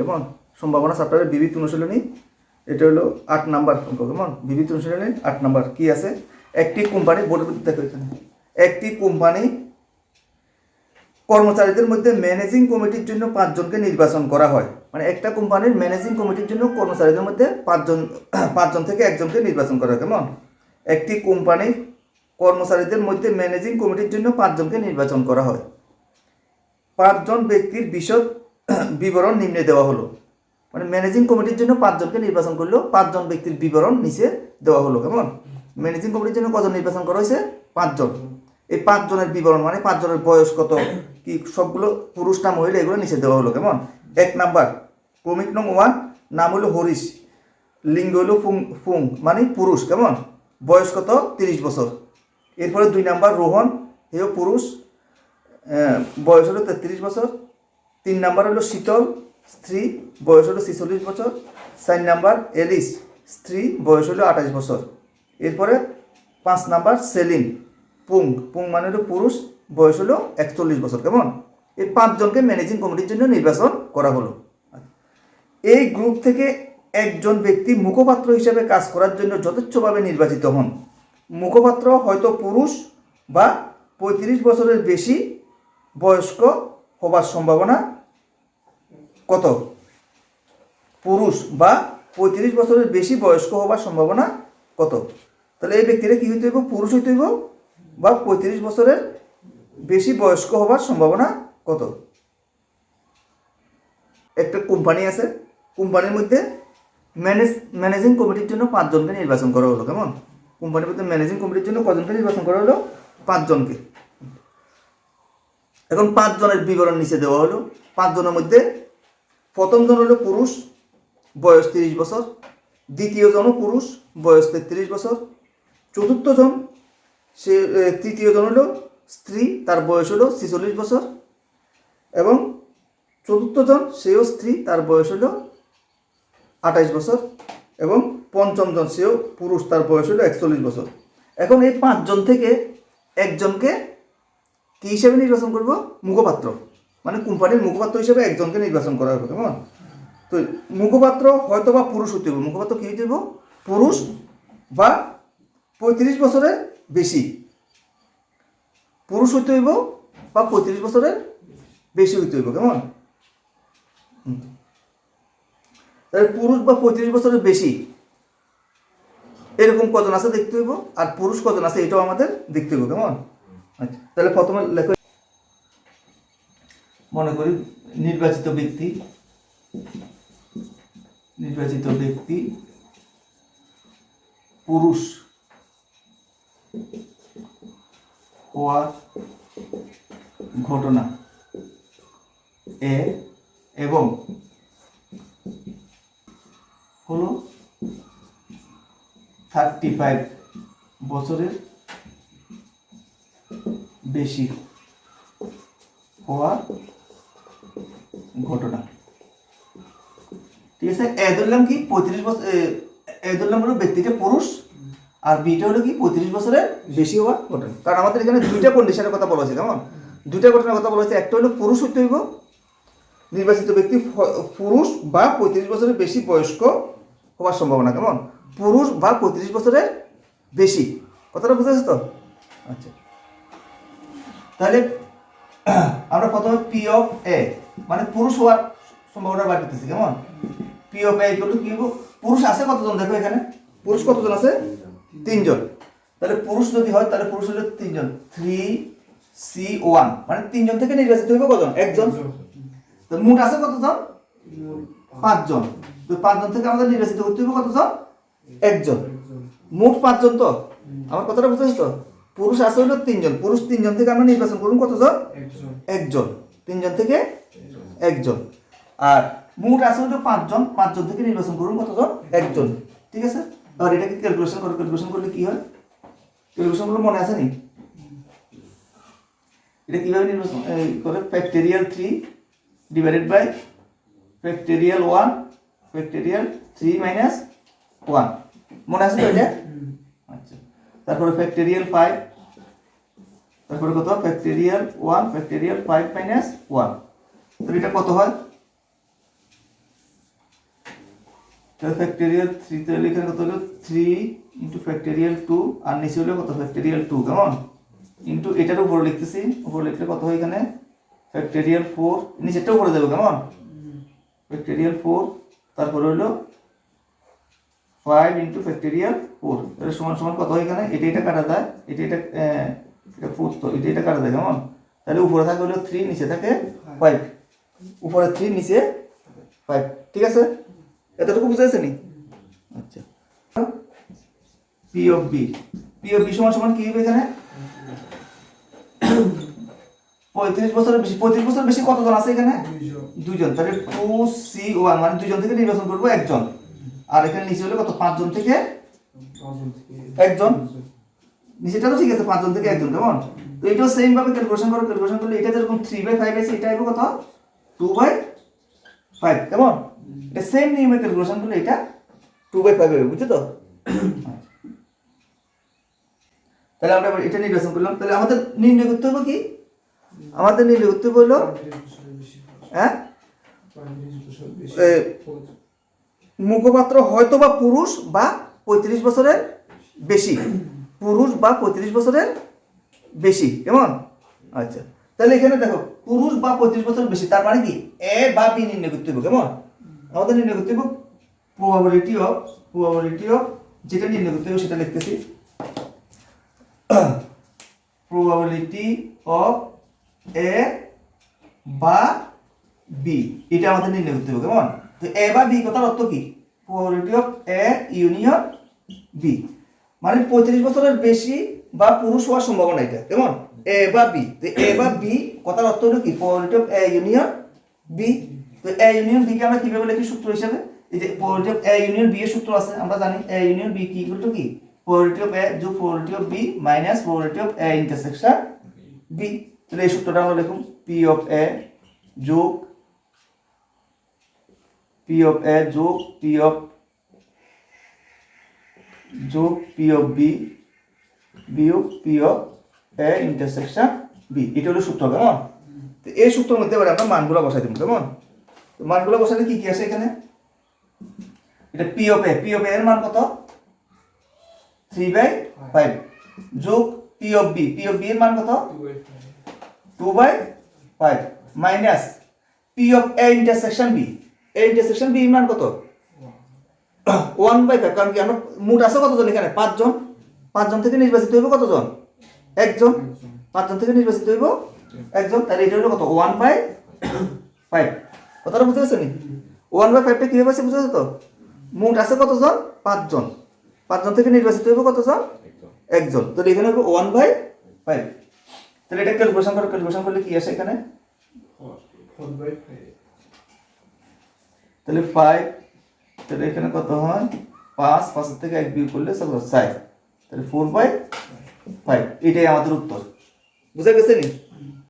কেমন? সম্ভাবনা চ্যাপ্টারের বিবিধ অনুশীলনী এটা হলো আট নাম্বার অঙ্ক, কেমন? বিবিধ অনুশীলনী আট নাম্বার, কি আছে? একটি কোম্পানি মধ্যে দেখো এখানে একটি কোম্পানি কর্মচারীদের মধ্যে ম্যানেজিং কমিটির জন্য পাঁচজনকে নির্বাচন করা হয়। মানে একটা কোম্পানির ম্যানেজিং কমিটির জন্য কর্মচারীদের মধ্যে পাঁচজন পাঁচজন থেকে একজনকে নির্বাচন করা হয়, কেমন? একটি কোম্পানির কর্মচারীদের মধ্যে ম্যানেজিং কমিটির জন্য পাঁচজনকে নির্বাচন করা হয়। পাঁচজন ব্যক্তির বিশদ বিবরণ নিম্নে দেওয়া হলো। মানে ম্যানেজিং কমিটির জন্য পাঁচজনকে নির্বাচন করল, পাঁচজন ব্যক্তির বিবরণ নিচে দেওয়া হলো, কেমন? ম্যানেজিং কমিটির জন্য কজন নির্বাচন করা হয়েছে? পাঁচজন। এই পাঁচজনের বিবরণ মানে পাঁচজনের বয়স কত, কি সবগুলো পুরুষ নাম হইলে এগুলো নিচে দেওয়া হলো, কেমন? এক নাম্বার, ক্রমিক নং ওয়ান, নাম হলো হরিশ, লিঙ্গ হলো ফুং ফুং মানে পুরুষ, কেমন? বয়স কত? তিরিশ বছর। এরপরে দুই নাম্বার, রোহন হেও পুরুষ বয়স হলো তেত্রিশ বছর। তিন নাম্বার হলো শীতল, স্ত্রী, বয়স হলো ছিচল্লিশ বছর। চার নাম্বার এলিস, স্ত্রী, বয়স হলো আঠাশ বছর। এরপরে পাঁচ নাম্বার সেলিম, পুং পুং মানে হলো পুরুষ, বয়স হলো একচল্লিশ বছর। কেমন? এই পাঁচজনকে ম্যানেজিং কমিটির জন্য নির্বাচন করা হলো। এই গ্রুপ থেকে একজন ব্যক্তি মুখপাত্র হিসেবে কাজ করার জন্য যথেচ্ছভাবে নির্বাচিত হন। মুখপাত্র হয়তো পুরুষ বা পঁয়ত্রিশ বছরের বেশি বয়স্ক হবার সম্ভাবনা কত? পুরুষ বা পঁয়ত্রিশ বছরের বেশি বয়স্ক হবার সম্ভাবনা কত? তাহলে এই ব্যক্তিটা কি হইতে হইব? পুরুষ হইতে হইব বা পঁয়ত্রিশ বছরের বেশি বয়স্ক হবার সম্ভাবনা কত? একটা কোম্পানি আছে, কোম্পানির মধ্যে ম্যানেজ, ম্যানেজিং কমিটির জন্য পাঁচজনকে নির্বাচন করা হলো, কেমন? কোম্পানির মধ্যে ম্যানেজিং কমিটির জন্য কজনকে নির্বাচন করা হলো? পাঁচজনকে। এখন পাঁচজনের বিবরণ নিচে দেওয়া হলো। পাঁচজনের মধ্যে প্রথম জন হলো পুরুষ বয়স তিরিশ বছর। দ্বিতীয় জনও পুরুষ বয়স তেত্রিশ বছর। চতুর্থ জন সে এ, তৃতীয় জন হলো স্ত্রী তার বয়স হলো ছিচল্লিশ বছর। এবং চতুর্থ জন সেও স্ত্রী তার বয়স হলো আঠাইশ বছর। এবং পঞ্চম জন সেও পুরুষ তার বয়স হলো একচল্লিশ বছর। এখন এই পাঁচজন থেকে একজনকে কি হিসেবে নির্বাচন করব, মুখপাত্র। মানে কোম্পানির মুখপাত্র হিসেবে একজনকে নির্বাচন করা হবে, কেমন? তো মুখপাত্র হয়তো বা পুরুষ হতে হবে। মুখপাত্র কি হতে পুরুষ বা পঁয়ত্রিশ বছরের বেশি। পুরুষ হইতে হইব বা পঁয়ত্রিশ বছরের বেশি হইতে হইব, কেমন? পুরুষ বা পঁয়ত্রিশ বছরের বেশি। এরকম কজন আছে দেখতে হইব, আর পুরুষ কজন আছে এটাও আমাদের দেখতে হইব, কেমন? আচ্ছা তাহলে প্রথমে লেখো। মনে করি নির্বাচিত ব্যক্তি নির্বাচিত ব্যক্তি, পুরুষ হওয়ার ঘটনা এ এবং হলো থার্টি ফাইভ বছরের বেশি হওয়া ঘটনা। ঠিক আছে? এ ধরলাম কি পঁয়ত্রিশ বছর, এ- ধরলাম হলো ব্যক্তিটা পুরুষ আর বিটা হলো কি পঁয়ত্রিশ বছরের বেশি হওয়া ঘটনা। কারণ আমাদের এখানে দুইটা কন্ডিশনের কথা বলা হয়েছে, কেমন? দুইটা ঘটনার কথা বলা হয়েছে, একটা হলো পুরুষ হইতে হইব, নির্বাচিত ব্যক্তি পুরুষ বা পঁয়ত্রিশ বছরের বেশি বয়স্ক হওয়ার সম্ভাবনা, কেমন? পুরুষ বা পঁয়ত্রিশ বছরের বেশি। কথাটা বুঝতে তো? আচ্ছা। তাহলে, আমরা প্রথমে পি অফ এ মানে পুরুষ হওয়ার সম্ভাবনা বার কেমন? পি অফ এ ইকুয়াল কি? পুরুষ আছে কতজন? দেখো এখানে। পুরুষ কতজন আছে? তিনজন। তাহলে পুরুষ যদি হয়, তাহলে পুরুষ হলো তিনজন। থ্রি সি ওয়ান মানে তিনজন থেকে নির্বাচিত হইবে কতজন? একজন। তো মোট আছে কতজন? পাঁচজন। তো পাঁচজন থেকে আমাদের নির্বাচিত করতে হবে কতজন? একজন। মোট পাঁচজন তো? আমার কথাটা বুঝতে তো পুরুষ আছে হলো তিনজন। পুরুষ তিনজন থেকে আমরা নির্বাচন করুন কতজন? একজন। তিনজন থেকে একজন। আর মোট আছে হলো পাঁচজন। পাঁচজন থেকে নির্বাচন করুন কতজন? একজন। ঠিক আছে? আর এটাকে ক্যালকুলেশন করো। ক্যালকুলেশন করলে কি হয়? ক্যালকুলেশনগুলো মনে আছে নি? এটা কীভাবে নির্বাচন? এই, করে factorial three divided by factorial one factorial three minus one মনে আছে তো এটা? আচ্ছা। তারপরে ফ্যাক্টেরিয়াল ফাইভ তারপরে কত? Factorial one factorial five minus one তাহলে এটা কত হয়? তাহলে ফ্যাক্টোরিয়াল থ্রি তাহলে কত হলো? থ্রি ইন্টু ফ্যাক্টোরিয়াল টু আর নিচে হলো কত? ফ্যাক্টোরিয়াল টু কেমন? ইন্টু এটার উপরে লিখতেছি। উপরে লিখলে কত হয় এখানে? ফ্যাক্টোরিয়াল ফোর নিচেরটা উপরে দেবো, কেমন? ফ্যাক্টোরিয়াল ফোর তারপরে হলো ফাইভ ইন্টু ফ্যাক্টোরিয়াল ফোর এটা সমান সমান কত হয় এখানে? এটা এটা কাটা যায়। এটা এটা এটা তো এটা এটা কাটা যায় কেমন? তাহলে উপরে থাকে হলো থ্রি নিচে থাকে ফাইভ উপরে থ্রি নিচে ফাইভ ঠিক আছে? এতটুকু বুঝে আছে নি? আচ্ছা। P of B P of B সমান সমান কি হবে এখানে? পঁয়ত্রিশ বছরের বেশি পঁয়ত্রিশ বছরের বেশি কতজন আছে এখানে? দুইজন। তাহলে টু সি ওয়ান মানে দুইজন থেকে নির্বাচন করব একজন। আর এখানে নিচে হলো কত? পাঁচজন থেকে? একজন। নিচেটা তো ঠিক আছে, পাঁচজন থেকে একজন, কেমন? তো এটাও সেম ভাবে ক্যালকুলেশন করো ক্যালকুলেশন করলে এটা যেরকম থ্রি বাই ফাইভ আছে, এটা কত? টু বাই ফাইভ কেমন? এটা সেম নিয়মে ক্যালকুলেশন করলে এটা টু বাই ফাইভ হবে, বুঝছ তো? তাহলে আমরা এটা নির্বাচন করলাম। তাহলে আমাদের নির্ণয় করতে হবে কি? আমাদের নির্ণয় করতে হলো হ্যাঁ? মুখপাত্র হয়তো বা পুরুষ বা পঁয়ত্রিশ বছরের বেশি। পুরুষ বা পঁয়ত্রিশ বছরের বেশি, কেমন? আচ্ছা তাহলে এখানে দেখো, পুরুষ বা পঁয়ত্রিশ বছর বেশি, তার মানে কি? এ বা বি নির্ণয় করতে হবে, কেমন? আমাদের নির্ণয় করতে হবে প্রবাবিলিটি অফ প্রবাবিলিটি অফ যেটা নির্ণয় করতে হবে সেটা লিখতেছি। প্রবাবিলিটি অফ এ বা বি এটা আমাদের নির্ণয় করতে হবে, কেমন? তো এ বা বি কথার অর্থ কি? Probability of A union B মানে পঁয়ত্রিশ বছরের বেশি বা পুরুষ হওয়ার সম্ভাবনা এটা। কেমন? এ বা বি তো এ বা বি কথার অর্থ হলো কি? Probability of A union B তো এ ইউনিয়ন বি কে আমরা কীভাবে লিখি সূত্র হিসাবে? এই যে probability of A union B এর সূত্র আছে, আমরা জানি এ ইউনিয়ন বি কি? টু কি? প্রবাবিলিটি অফ এ যোগ probability of B minus probability of A intersection B তাহলে এই সূত্রটা আমরা লিখুন পি অফ এ যোগ পি অফ এ যোগ পি অফ যোগ পি অফ বি, বিয়োগ P of A intersection B এটা হলো সূত্র, কেমন? তো এই সূত্রের মধ্যে এবার আমরা মানগুলো বসাই দেবো, কেমন? তো মানগুলো বসালে কি কি আছে এখানে? এটা P of A P of এর মান কত? থ্রি বাই ফাইভ যোগ P of B P of B এর মান কত? Two by five minus P of A intersection B A intersection B এর মান কত? ওয়ান বাই ফাইভ কারণ কি আমরা মোট আছে কতজন এখানে? পাঁচজন? পাঁচজন থেকে নির্বাচিত হইব কতজন? একজন? পাঁচজন থেকে নির্বাচিত হইব একজন তাহলে এটা হলো কত? ওয়ান বাই ফাইভ কথাটা বুঝতে পারছ নি? ওয়ান বাই ফাইভটা কীভাবে পাচ্ছে বুঝতে পারছ তো? মোট আছে কতজন? পাঁচজন। পাঁচজন থেকে নির্বাচিত হইব কতজন? একজন। তাহলে এখানে হবে ওয়ান বাই ফাইভ তাহলে এটা ক্যালকুলেশন করো ক্যালকুলেশন করলে কি আসে এখানে? তাহলে ফাইভ তাহলে এখানে কত হয়? পাঁচ পাঁচের থেকে এক বিয়োগ করলে চার তাহলে ফোর বাই ফাইভ এটাই আমাদের উত্তর। বুঝা গেছে নি?